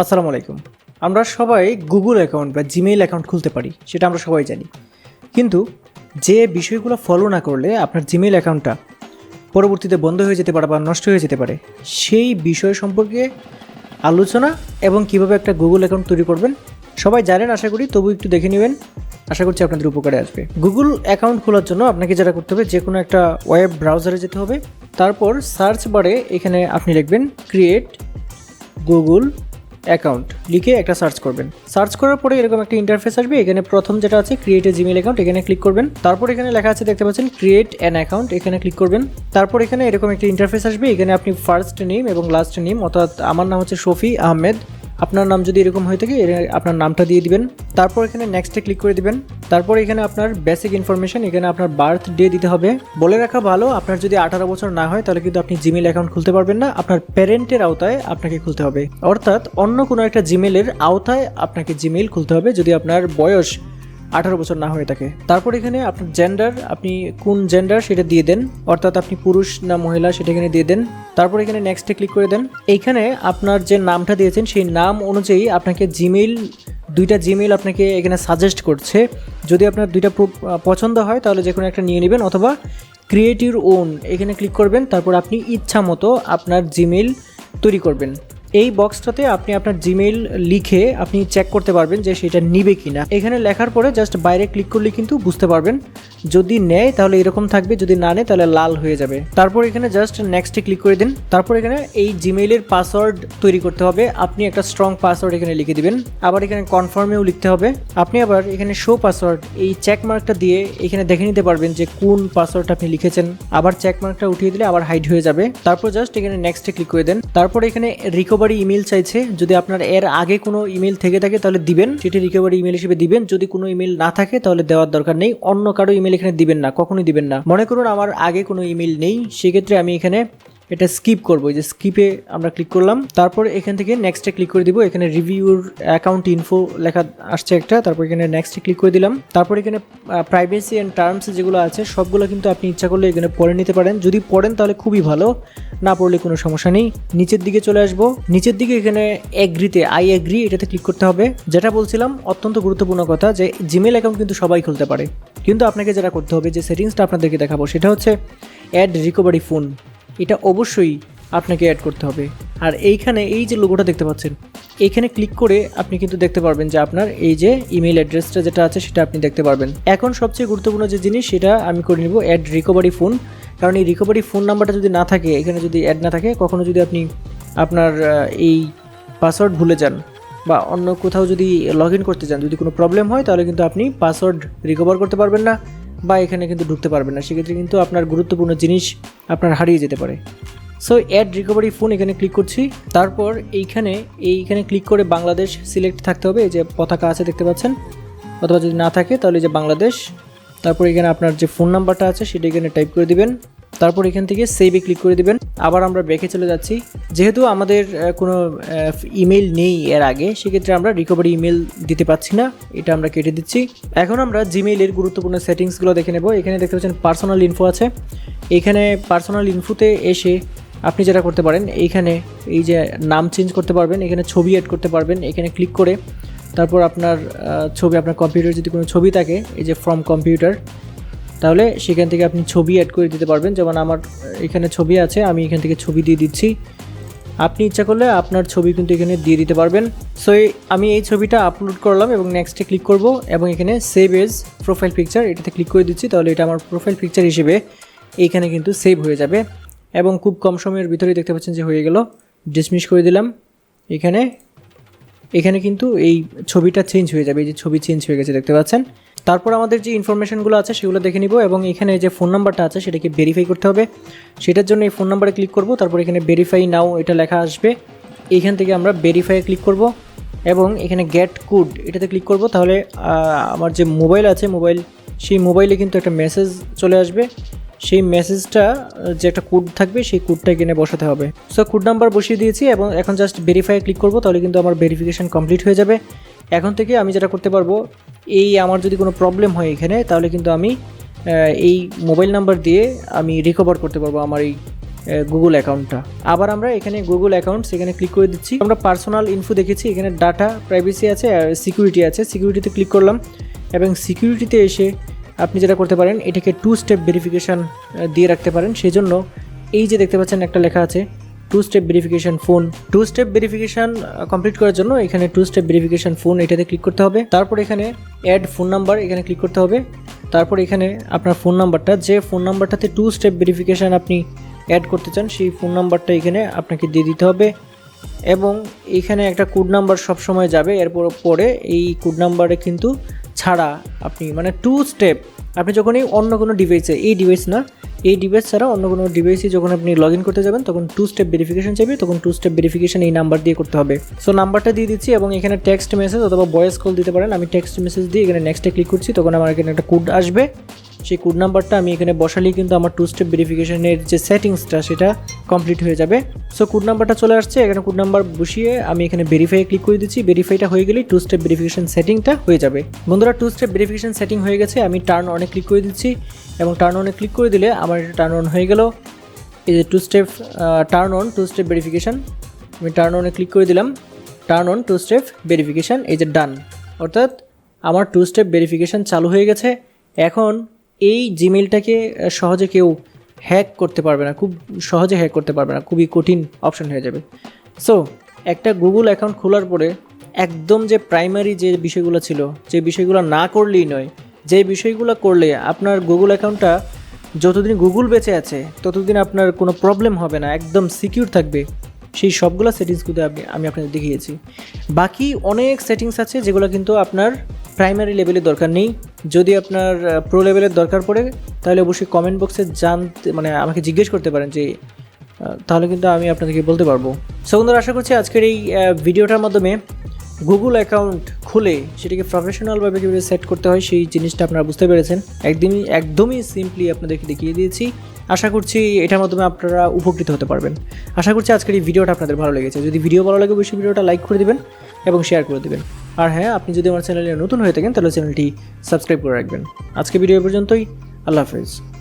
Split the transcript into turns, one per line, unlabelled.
আসসালামু আলাইকুম। আমরা সবাই গুগল অ্যাকাউন্ট বা জিমেইল অ্যাকাউন্ট খুলতে পারি, সেটা আমরা সবাই জানি। কিন্তু যে বিষয়গুলো ফলো না করলে আপনার জিমেইল অ্যাকাউন্টটা পরবর্তীতে বন্ধ হয়ে যেতে পারে বা নষ্ট হয়ে যেতে পারে, সেই বিষয় সম্পর্কে আলোচনা এবং কীভাবে একটা গুগল অ্যাকাউন্ট তৈরি করবেন, সবাই জানেন আশা করি, তবু একটু দেখে নেবেন। আশা করছি আপনাদের উপকারে আসবে। গুগল অ্যাকাউন্ট খোলার জন্য আপনাকে যেটা করতে হবে যে কোনো একটা ওয়েব ব্রাউজারে যেতে হবে। তারপর সার্চ বারে এখানে আপনি লিখবেন ক্রিয়েট গুগল অ্যাকাউন্ট লিখে একটা সার্চ করবেন। সার্চ করার পরে এরকম একটা ইন্টারফেস আসবে, এখানে প্রথম যেটা আছে ক্রিয়েট এ জিমেল অ্যাকাউন্ট এখানে ক্লিক করবেন। তারপর এখানে লেখা আছে, দেখতে পাচ্ছেন ক্রিয়েট অ্যান অ্যাকাউন্ট এখানে ক্লিক করবেন। তারপর এখানে এরকম একটা ইন্টারফেস আসবে, এখানে আপনি ফার্স্ট নেম এবং লাস্ট নেম অর্থাৎ আমার নাম হচ্ছে শফি আহমেদ। আপনার নাম যদি এরকম হয়ে থাকে আপনার নামটা দিয়ে দিবেন। তারপর এখানে নেক্সটে ক্লিক করে দিবেন। তারপর এখানে আপনার বেসিক ইনফরমেশন এখানে আপনার বার্থ ডে দিতে হবে। বলে রাখা ভালো, আপনার যদি আঠারো বছর না হয়, তাহলে কিন্তু আপনি জিমেল অ্যাকাউন্ট খুলতে পারবেন না। আপনার প্যারেন্টের আওতায় আপনাকে খুলতে হবে। অর্থাৎ অন্য কোনো একটা জিমেলের আওতায় আপনাকে জিমেল খুলতে হবে। যদি আপনার বয়স আঠারো বছর না হয়ে থাকে তারপর এখানে আপনার জেন্ডার আপনি কোন জেন্ডার সেটা দিয়ে দেন, অর্থাৎ আপনি পুরুষ না মহিলা সেটা এখানে দিয়ে দেন। তারপর এখানে নেক্সটে ক্লিক করে দেন। এইখানে আপনার যে নামটা দিয়েছেন, সেই নাম অনুযায়ী আপনাকে জিমেইল দুইটা জিমেইল আপনাকে এখানে সাজেস্ট করছে। যদি আপনার দুইটা পছন্দ হয়, তাহলে যে কোনো একটা নিয়ে নেবেন অথবা ক্রিয়েটিভ ওন এখানে ক্লিক করবেন। তারপর আপনি ইচ্ছা মতো আপনার জিমেইল তৈরি করবেন। এই বক্সটাতে আপনি আপনার জিমেইল লিখে আপনি চেক করতে পারবেন যে সেটা নিবে কিনা। এখানে লেখার পরে জাস্ট বাইরে ক্লিক করলে কিন্তু বুঝতে পারবেন। যদি নেয় তাহলে এরকম থাকবে, যদি না নেয় তাহলে লাল হয়ে যাবে। তারপর এখানে জাস্ট নেক্সটে ক্লিক করে দিন। তারপর এখানে এই জিমেইলের পাসওয়ার্ড তৈরি করতে হবে। আপনি একটা স্ট্রং পাসওয়ার্ড এখানে লিখে দিবেন। আবার এখানে কনফার্মেও লিখতে হবে। আপনি আবার এখানে শো পাসওয়ার্ড এই চেক মার্কটা দিয়ে এখানে দেখে নিতে পারবেন যে কোন পাসওয়ার্ডটা আপনি লিখেছেন। আবার চেক মার্কটা উঠিয়ে দিলে আবার হাইড হয়ে যাবে। তারপর জাস্ট এখানে নেক্সটে ক্লিক করে দেন। তারপর এখানে রিকভারি ইমেল চাইছে, যদি আপনার এর আগে কোনো ইমেল থেকে থাকে তাহলে দিবেন। সেটি রিকভারি ইমেল হিসেবে দিবেন। যদি কোনো ইমেল না থাকে তাহলে দেওয়ার দরকার নেই। অন্য কারও ইমেল এখানে দিবেন না, কখনোই দিবেন না। মনে করুন আমার আগে কোনো ইমেল নেই, সেক্ষেত্রে আমি এখানে এটা স্কিপ করব যে স্কিপে আমরা ক্লিক করলাম। তারপর এখান থেকে নেক্সটে ক্লিক করে দিব, এখানে রিভিউর অ্যাকাউন্ট ইনফো লেখা আসছে একটা, তারপর এখানে নেক্সটে ক্লিক করে দিলাম। তারপর এখানে প্রাইভেসি অ্যান্ড টার্মস যেগুলো আছে, সবগুলো কিন্তু আপনি ইচ্ছা করলে এখানে পড়ে নিতে পারেন। যদি পড়েন তাহলে খুবই ভালো, না পড়লে কোনো সমস্যা নেই। নিচের দিকে চলে আসব, নিচের দিকে এখানে এগ্রিতে আই এগ্রি এটাতে ক্লিক করতে হবে। যেটা বলছিলাম, অত্যন্ত গুরুত্বপূর্ণ কথা যে জিমেল অ্যাকাউন্ট কিন্তু সবাই খুলতে পারে। কিন্তু আপনাকে যেটা করতে হবে, যে সেটিংসটা আপনাদেরকে দেখাবো, সেটা হচ্ছে অ্যাড রিকভারি ফোন এটা অবশ্যই আপনাকে অ্যাড করতে হবে। আর এইখানে এই যে লোগোটা দেখতে পাচ্ছেন এইখানে ক্লিক করে আপনি কিন্তু দেখতে পারবেন যে আপনার এই যে ইমেল অ্যাড্রেসটা যেটা আছে সেটা আপনি দেখতে পারবেন। এখন সবচেয়ে গুরুত্বপূর্ণ যে জিনিস, সেটা আমি করে নেব অ্যাড রিকভারি ফোন কারণ এই রিকভারি ফোন নাম্বারটা যদি না থাকে, এখানে যদি অ্যাড না থাকে, কখনো যদি আপনি আপনার এই পাসওয়ার্ড ভুলে যান বা অন্য কোথাও যদি লগ ইন করতে চান যদি কোনো প্রবলেম হয়, তাহলে কিন্তু আপনি পাসওয়ার্ড রিকভার করতে পারবেন না। বা এখানে কিন্তু ঢুকতে পারবেন না। সেক্ষেত্রে কিন্তু আপনার গুরুত্বপূর্ণ জিনিস আপনার হারিয়ে যেতে পারে। সো অ্যাড রিকভারি ফোন এখানে ক্লিক করছি। তারপর এইখানে এইখানে ক্লিক করে বাংলাদেশ সিলেক্ট থাকতে হবে। এই যে পতাকা আছে দেখতে পাচ্ছেন। অথবা যদি না থাকে, তাহলে যে বাংলাদেশ। তারপর এখানে আপনার যে ফোন নাম্বারটা আছে, সেটা এখানে টাইপ করে দিবেন। তারপর এখান থেকে সেভে ক্লিক করে দিবেন। আবার আমরা ব্যাকে চলে যাচ্ছি। যেহেতু আমাদের কোনো ইমেল নেই এর আগে, সেক্ষেত্রে আমরা রিকভারি ইমেল দিতে পাচ্ছি না, এটা আমরা কেটে দিচ্ছি। এখন আমরা জিমেইলের গুরুত্বপূর্ণ সেটিংসগুলো দেখে নেব। এখানে দেখতে পাচ্ছেন পার্সোনাল ইনফো আছে। এখানে পার্সোনাল ইনফোতে এসে আপনি যেটা করতে পারেন, এইখানে এই যে নাম চেঞ্জ করতে পারবেন, এখানে ছবি অ্যাড করতে পারবেন, এখানে ক্লিক করে। তারপর আপনার ছবি, আপনার কম্পিউটার যদি কোনো ছবি থাকে, এই যে ফ্রম কম্পিউটার তাহলে সেখান থেকে আপনি ছবি অ্যাড করে দিতে পারবেন। যেমন আমার এখানে ছবি আছে, আমি এখান থেকে ছবি দিয়ে দিচ্ছি। আপনি ইচ্ছা করলে আপনার ছবি কিন্তু এখানে দিয়ে দিতে পারবেন। সো আমি এই ছবিটা আপলোড করলাম এবং নেক্সটে ক্লিক করব এবং এখানে সেভ এজ প্রোফাইল পিকচার এটাতে ক্লিক করে দিচ্ছি। তাহলে এটা আমার প্রোফাইল পিকচার হিসেবে এইখানে কিন্তু সেভ হয়ে যাবে। এবং খুব কম সময়ের ভিতরেই দেখতে পাচ্ছেন যে হয়ে গেল। ডিসমিস করে দিলাম। এখানে এখানে কিন্তু এই ছবিটা চেঞ্জ হয়ে যাবে। এই যে ছবি চেঞ্জ হয়ে গেছে, দেখতে পাচ্ছেন? তারপর আমাদের যে ইনফরমেশনগুলো আছে সেগুলো দেখে নিব এবং এখানে যে ফোন নাম্বারটা আছে সেটাকে ভেরিফাই করতে হবে। সেটার জন্য এই ফোন নাম্বারে ক্লিক করব, তারপর এখানে ভেরিফাই নাও এটা লেখা আসবে। এইখান থেকে আমরা ভেরিফাই ক্লিক করব এবং এখানে গেট কোড এটাতে ক্লিক করব। তাহলে আমার যে মোবাইল আছে মোবাইল সেই মোবাইলে কিন্তু একটা মেসেজ চলে আসবে। সেই মেসেজটা যে একটা কোড থাকবে, সেই কোডটা এখানে বসাতে হবে। সো কোড নাম্বার বসিয়ে দিয়েছি এবং এখন জাস্ট ভেরিফাই ক্লিক করব, তাহলে কিন্তু আমার ভেরিফিকেশন কমপ্লিট হয়ে যাবে। এখন থেকে আমি যেটা করতে পারব এই আমার যদি কোনো প্রবলেম হয় এখানে, তাহলে কিন্তু আমি এই মোবাইল নাম্বার দিয়ে আমি রিকভার করতে পারব আমার এই গুগল অ্যাকাউন্টটা আবার আমরা এখানে গুগল অ্যাকাউন্টস এখানে ক্লিক করে দিচ্ছি। আমরা পার্সোনাল ইনফো দেখেছি, এখানে ডাটা প্রাইভেসি আছে আর সিকিউরিটি আছে। সিকিউরিটিতে ক্লিক করলাম এবং সিকিউরিটিতে এসে আপনি যেটা করতে পারেন, এটাকে টু স্টেপ ভেরিফিকেশান দিয়ে রাখতে পারেন। সেই জন্য এই যে দেখতে পাচ্ছেন একটা লেখা আছে two step verification phone two step verification complete করার জন্য এখানে টু স্টেপ ভেরিফিকেশন ফোন এটাতে ক্লিক করতে হবে। তারপর এখানে অ্যাড ফোন নাম্বার এখানে ক্লিক করতে হবে। তারপর এখানে আপনার ফোন নাম্বারটা যে ফোন নাম্বারটাতে টু স্টেপ ভেরিফিকেশান আপনি অ্যাড করতে চান, সেই ফোন নাম্বারটা এখানে আপনাকে দিয়ে দিতে হবে। এবং এখানে একটা কোড নাম্বার সবসময় যাবে, এরপর পরে এই কোড নাম্বারে কিন্তু ছাড়া আপনি মানে টু স্টেপ আপনি যখনই অন্য কোনো ডিভাইসে এই ডিভাইস না, এই ডিভাইস ছাড়া অন্য কোনো ডিভাইসে যখন আপনি লগ করতে যাবেন, তখন টু স্টেপ ভেরিফিকেশন চাইবে, তখন টু স্টেপ ভেরিফিকেশন এই নাম্বার দিয়ে করতে হবে। সো নাম্বারটা দিয়ে দিচ্ছি এবং এখানে টেক্সট মেসেজ অথবা ভয়েস কল দিতে পারেন। আমি টেক্সট মেসেজ দিয়ে এখানে নেক্সটে ক্লিক করছি, তখন আমার এখানে একটা কোড আসবে। সেই কোড নাম্বারটা আমি এখানে বসালেই কিন্তু আমার টু স্টেপ ভেরিফিকেশনের যে সেটিংসটা সেটা কমপ্লিট হয়ে যাবে। সো কোড নাম্বারটা চলে আসছে। এখানে কোড নাম্বার বসিয়ে আমি এখানে ভেরিফাই ক্লিক করে দিচ্ছি। ভেরিফাইটা হয়ে গেলেই টু স্টেপ ভেরিফিকেশন সেটিংটা হয়ে যাবে। বন্ধুরা টু স্টেপ ভেরিফিকেশন সেটিং হয়ে গেছে। আমি টার্ন অনে ক্লিক করে দিচ্ছি এবং টার্ন অনে ক্লিক করে দিলে আমার এটা টার্ন অন হয়ে গেল। এই যে two step turn on two step verification আমি টার্ন অনে ক্লিক করে দিলাম। Turn on two step verification এই যে ডান অর্থাৎ আমার টু স্টেপ ভেরিফিকেশান চালু হয়ে গেছে। এখন এই জিমেলটাকে সহজে কেউ হ্যাক করতে পারবে না, খুব সহজে হ্যাক করতে পারবে না, খুবই কঠিন অপশন হয়ে যাবে। সো একটা গুগল অ্যাকাউন্ট খোলার পরে একদম যে প্রাইমারি যে বিষয়গুলো ছিল, যে বিষয়গুলো না করলেই নয়, যে বিষয়গুলো করলে আপনার গুগল অ্যাকাউন্টটা যতদিন গুগল বেঁচে আছে, ততদিন আপনার কোনো প্রবলেম হবে না, একদম সিকিউর থাকবে, সেই সবগুলো সেটিংসগুলো আমি আমি আপনাদের দেখিয়েছি। বাকি অনেক সেটিংস আছে যেগুলো কিন্তু আপনার প্রাইমারি লেভেলের দরকার নেই। যদি আপনার প্রো লেভেলের দরকার পড়ে, তাহলে অবশ্যই কমেন্ট বক্সে জানতে মানে আমাকে জিজ্ঞেস করতে পারেন যে তাহলে কিন্তু আমি আপনাদেরকে বলতে পারব। সো আশা করছি আজকের এই ভিডিওটার মাধ্যমে গুগল অ্যাকাউন্ট খুলে সেটাকে প্রফেশনালভাবে কীভাবে সেট করতে হয় সেই জিনিসটা আপনারা বুঝতে পেরেছেন। একদমই একদমই সিম্পলি আপনাদেরকে দেখিয়ে দিয়েছি। আশা করছি এটার মাধ্যমে আপনারা উপকৃত হতে পারবেন। আশা করছি আজকের এই ভিডিওটা আপনাদের ভালো লেগেছে। যদি ভিডিও ভালো লাগে, অবশ্যই ভিডিওটা লাইক করে দিবেন এবং শেয়ার করে দিবেন। আর হ্যাঁ আপনি যদি আমার চ্যানেলে নতুন হয়ে থাকেন, তাহলে চ্যানেলটি সাবস্ক্রাইব করে রাখবেন। আজকে ভিডিও পর্যন্তই। আল্লাহ হাফেজ।